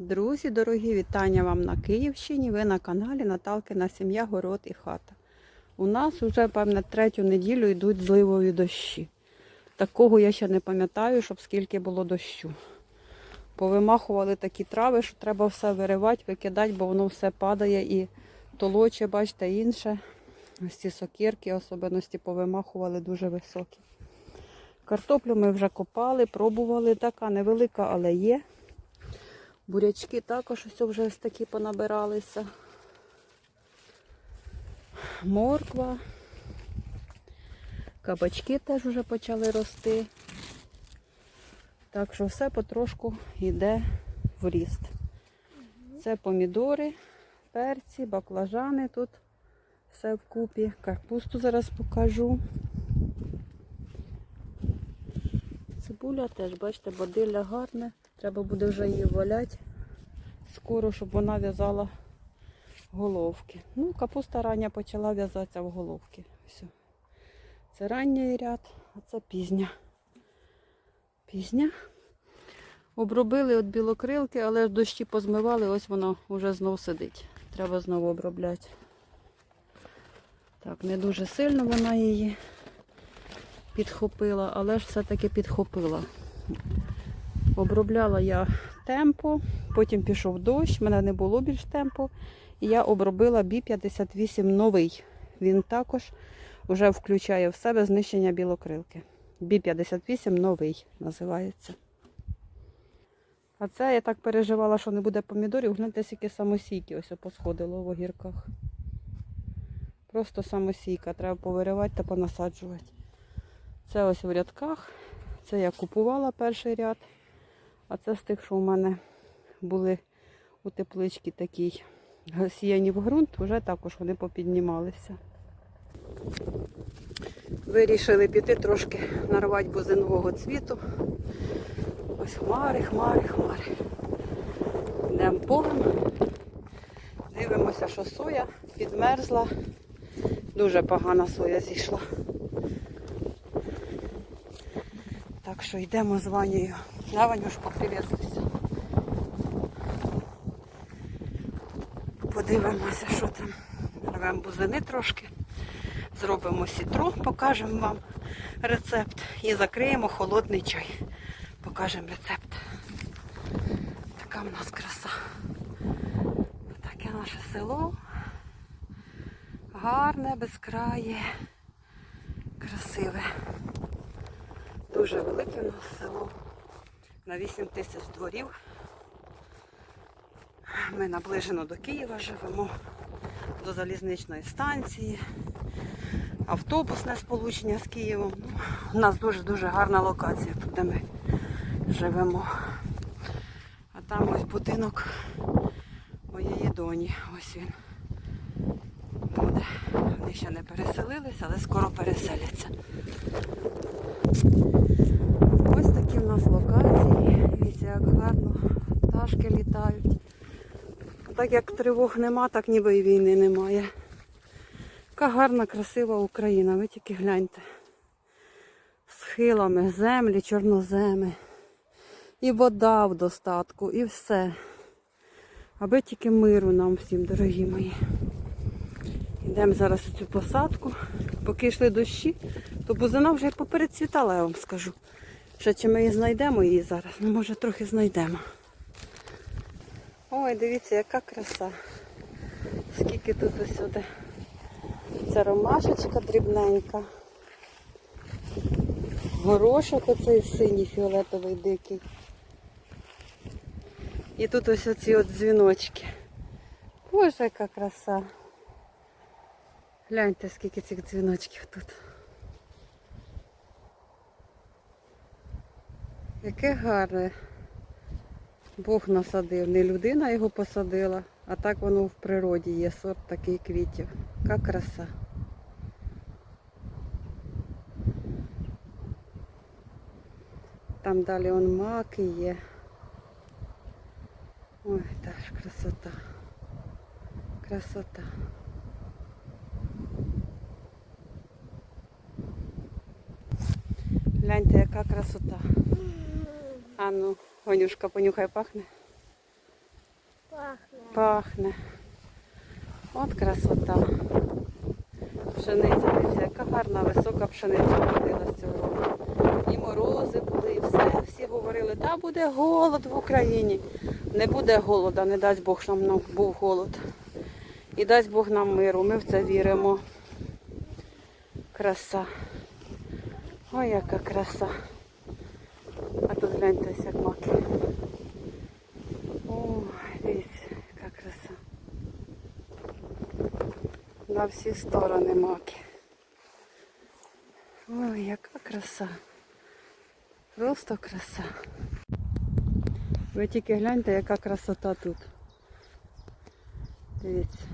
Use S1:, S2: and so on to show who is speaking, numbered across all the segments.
S1: Друзі, дорогі, вітання вам на Київщині. Ви на каналі Наталкина сім'я, город і хата. У нас вже, певне, третю неділю йдуть зливові дощі. Такого я ще не пам'ятаю, щоб скільки було дощу. Повимахували такі трави, що треба все виривати, викидати, бо воно все падає і толоче, бачите, інше. Ось ці сокирки, особливості повимахували дуже високі. Картоплю ми вже копали, пробували, така невелика, але є. Бурячки також ось вже ось такі понабиралися. Морква. Кабачки теж вже почали рости. Так що все потрошку йде в ріст. Це помідори, перці, баклажани тут все вкупі. Капусту зараз покажу. Цибуля теж, бачите, бодилля гарне. Треба буде вже її валяти скоро, щоб вона в'язала головки. Ну, капуста рання почала в'язатися в головки. Все. Це ранній ряд, а це пізня. Пізня. Обробили від білокрилки, але ж дощі позмивали, ось воно вже знов сидить. Треба знову обробляти. Так, не дуже сильно вона її підхопила, але ж все-таки підхопила. Обробляла я темпо, потім пішов дощ, мене не було більш темпо. І я обробила Бі-58 новий. Він також вже включає в себе знищення білокрилки. Бі-58 новий називається. А це я так переживала, що не буде помідорів. Гляньте, скільки самосійки ось посходило в огірках. Просто самосійка. Треба повиривати та понасаджувати. Це ось в рядках. Це я купувала перший ряд. А це з тих, що у мене були у тепличці такі сіяні в ґрунт, вже також вони попіднімалися. Вирішили піти трошки нарвати бузинового цвіту. Ось хмари, хмари, хмари. Йдемо полем. Дивимося, що соя підмерзла. Дуже погана соя зійшла. Так що йдемо з Ванею. На Ванюшку привітатися. Подивимося, що там. Рвемо бузини трошки. Зробимо сітру, покажемо вам рецепт. І закриємо холодний чай. Покажемо рецепт. Така в нас краса. Таке наше село. Гарне, безкрає, красиве. Дуже велике у нас село. На 8 тисяч дворів. Ми наближено до Києва живемо, до залізничної станції, автобусне сполучення з Києвом. Ну, у нас дуже-дуже гарна локація, тут де ми живемо. А там ось будинок моєї доні. Ось він буде. Вони ще не переселилися, але скоро переселяться. Ось такі в нас локації. Дивіться, як гарно пташки літають. Так як тривог нема, так ніби і війни немає. Яка гарна, красива Україна, ви тільки гляньте. Схилами, землі, чорноземи. І вода в достатку, і все. Аби тільки миру нам всім, дорогі мої. Йдемо зараз у цю посадку. Поки йшли дощі, то бузина вже поперецвітала, я вам скажу. Ще чи ми її знайдемо її зараз? Ну, може, трохи знайдемо. Ой, дивіться, яка краса. Скільки тут усюди. Це ромашечка дрібненька. Горошок оцей синій фіолетовий дикий. І тут ось оці от дзвіночки. Боже, яка краса. Гляньте, скільки цих дзвіночків тут. Яке гарне. Бог насадив. Не людина його посадила, а так воно в природі є сорт такий квітів. Яка краса. Там далі он маки є. Ой, та ж красота. Красота. Гляньте, яка красота. А ну, Гонюшка, понюхай, пахне. Пахне. От красота. Пшениця, дивіться, яка гарна, висока пшениця народилась цього року. І морози були, і все. Всі говорили, та буде голод в Україні. Не буде голода, не дасть Бог, щоб нам був голод. І дасть Бог нам миру. Ми в це віримо. Краса. Ой, яка краса. А тут гляньте, ось як маки. Ой, дивіться, яка краса. На всі сторони маки. Ой, яка краса. Просто краса. Ви тільки гляньте, яка красота тут. Дивіться.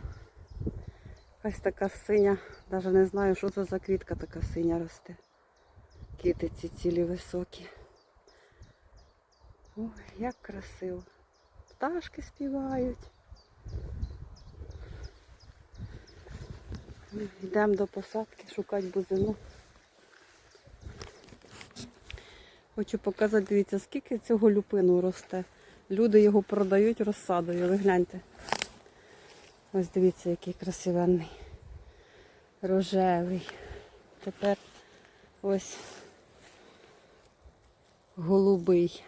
S1: Якась така синя. Навіть не знаю, що це за квітка така синя росте. Китиці цілі високі. Ой, як красиво. Пташки співають. Йдемо до посадки шукати бузину. Хочу показати, дивіться, скільки цього люпину росте. Люди його продають розсадою. Ви гляньте. Ось дивіться, який красивенний. Рожевий. Тепер ось голубий.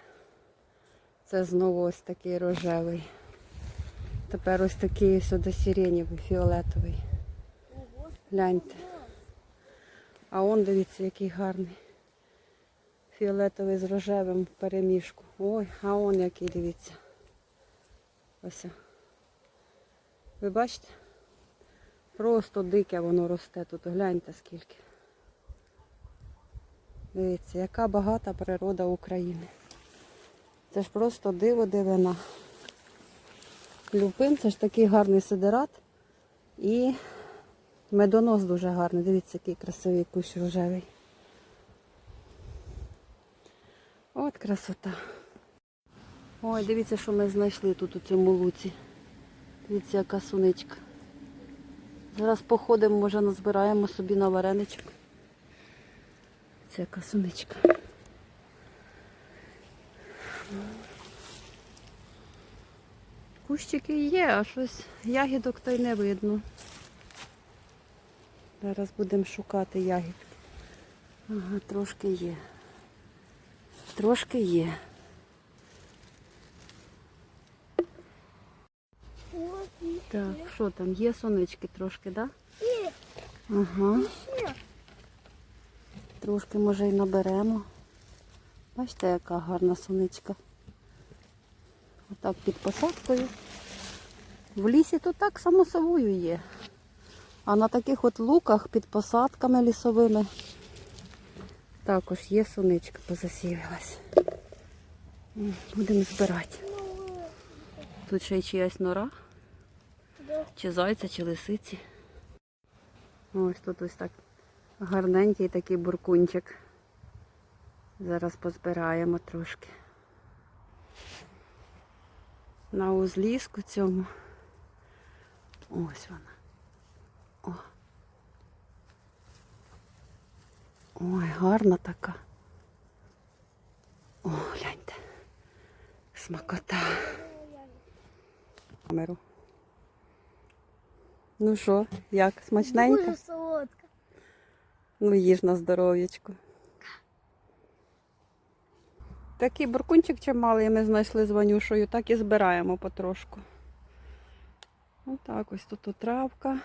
S1: Це знову ось такий рожевий. Тепер ось такий сюди сиренєвий, фіолетовий. Гляньте. А он дивіться, який гарний. Фіолетовий з рожевим в перемішку. Ой, а он який, дивіться. Ось. Ви бачите? Просто дике воно росте тут. Гляньте скільки. Дивіться, яка багата природа України. Це ж просто диво дивина. Люпин це ж такий гарний сидерат. І медонос дуже гарний. Дивіться, який красивий кущ рожевий. От красота. Ой, дивіться, що ми знайшли тут у цьому луці. Дивіться, яка суничка. Зараз походимо, може назбираємо собі на вареничок. Це яка суничка. Кущики є, а щось ягідок то й не видно. Зараз будемо шукати ягідки. Ага, трошки є. Трошки є. Так, що там? Є сонечки трошки, так? Да? Ага. Трошки може й наберемо. Бачите, яка гарна сонечка. Отак під посадкою. В лісі тут так само собою є. А на таких от луках під посадками лісовими також є сонечка позасіялась. Будемо збирати. Тут ще й чиясь нора. Чи зайця, чи лисиці. Ось тут ось так гарненький такий буркунчик. Зараз позбираємо трошки. На узліску цьому. Ось вона. О. Ой, гарна така. О, гляньте. Смакота. Камеру. Ну що, як, смачненько? Ну, їж на здоров'ячку. Такий буркунчик чималий ми знайшли з Ванюшою, так і збираємо потрошку. Отак ось тут травка.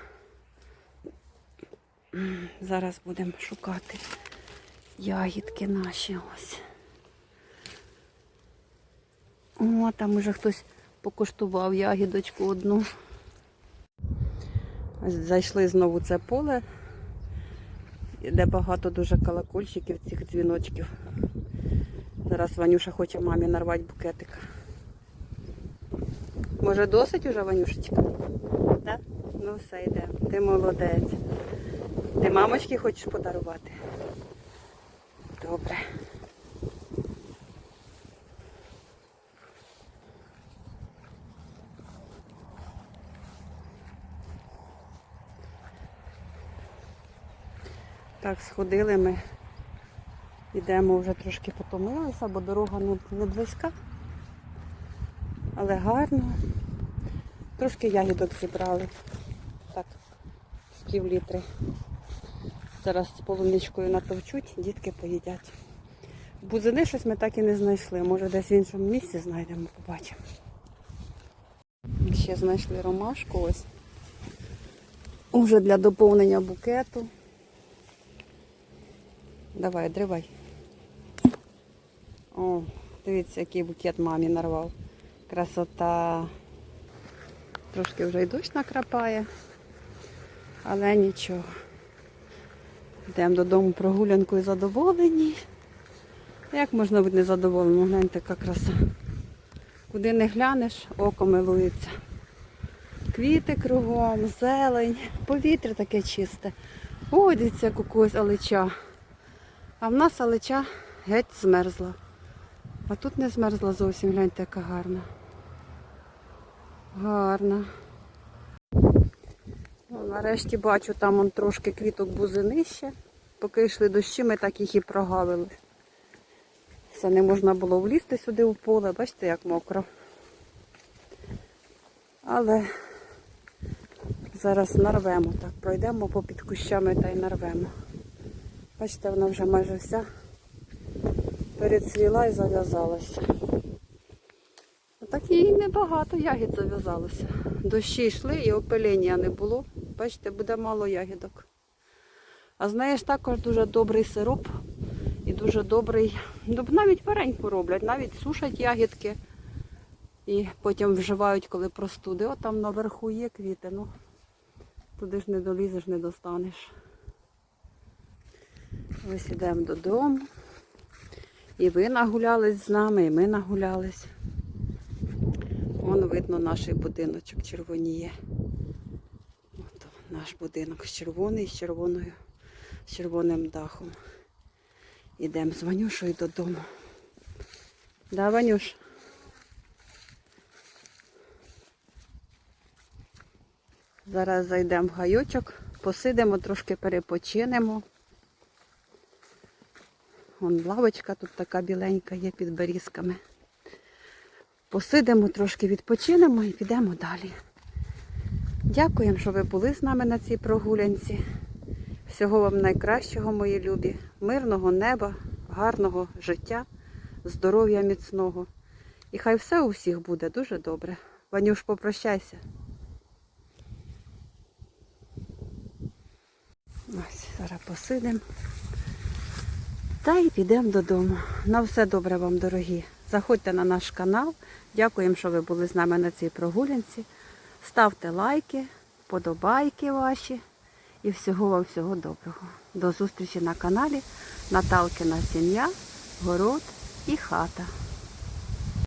S1: Зараз будемо шукати ягідки наші ось. О, там уже хтось покуштував ягідочку одну. Зайшли знову це поле, де багато дуже колокольчиків, цих дзвіночків. Зараз Ванюша хоче мамі нарвати букетик. Може досить уже, Ванюшечка? Так? Ну все йде. Ти молодець. Ти мамочки хочеш подарувати? Добре. Так, сходили ми. Йдемо вже трошки потомилися, бо дорога не, близька, але гарно. Трошки ягідок зібрали. Так, з пів літри. Зараз з полуничкою натовчуть, дітки поїдять. Бузини щось ми так і не знайшли. Може десь в іншому місці знайдемо, побачимо. Ще знайшли ромашку ось. Уже для доповнення букету. Давай, дривай. О, дивіться, який букет мамі нарвав. Красота. Трошки вже й дощ накрапає, але нічого. Йдемо додому прогулянкою задоволені. Як можна бути незадоволеним? Гляньте, яка краса. Куди не глянеш, око милується. Квіти кругом, зелень, повітря таке чисте. Ой, дивіться, як у когось алича. А в нас алича геть змерзла. А тут не змерзла зовсім, гляньте, яка гарна. Гарна. Ну, нарешті бачу, там он трошки квіток бузини ще. Поки йшли дощі, ми так їх і прогавили. Все не можна було влізти сюди в поле, бачите, як мокро. Але зараз нарвемо так, пройдемо попід кущами та й нарвемо. Бачите, вона вже майже вся перецвіла і зав'язалася. Так і небагато ягід зав'язалося. Дощі йшли і опилення не було. Бачите, буде мало ягідок. А знаєш, також дуже добрий сироп і дуже добрий. ну, Навіть вареньку роблять, навіть сушать ягідки і потім вживають, коли простуди. От там наверху є квіти, ну туди ж не долізеш, не достанеш. Ось ідемо додому. І ви нагулялись з нами, і ми нагулялись. Вон видно наш будиночок червоніє. От наш будинок червоний з червоною, з червоним дахом. Ідемо з Ванюшою додому. Да, Ванюш? Зараз зайдемо в гайочок, посидимо, трошки перепочинемо. Вон лавочка тут така біленька є під берізками. Посидимо, трошки відпочинемо і підемо далі. Дякуємо, що ви були з нами на цій прогулянці. Всього вам найкращого, мої любі, мирного неба, гарного життя, здоров'я міцного. І хай все у всіх буде дуже добре. Ванюш, попрощайся. Ось, зараз посидимо. Та й підемо додому. На все добре вам, дорогі. Заходьте на наш канал. Дякуємо, що ви були з нами на цій прогулянці. Ставте лайки, подобайки ваші. І всього вам всього доброго. До зустрічі на каналі Наталкина сім'я, город і хата.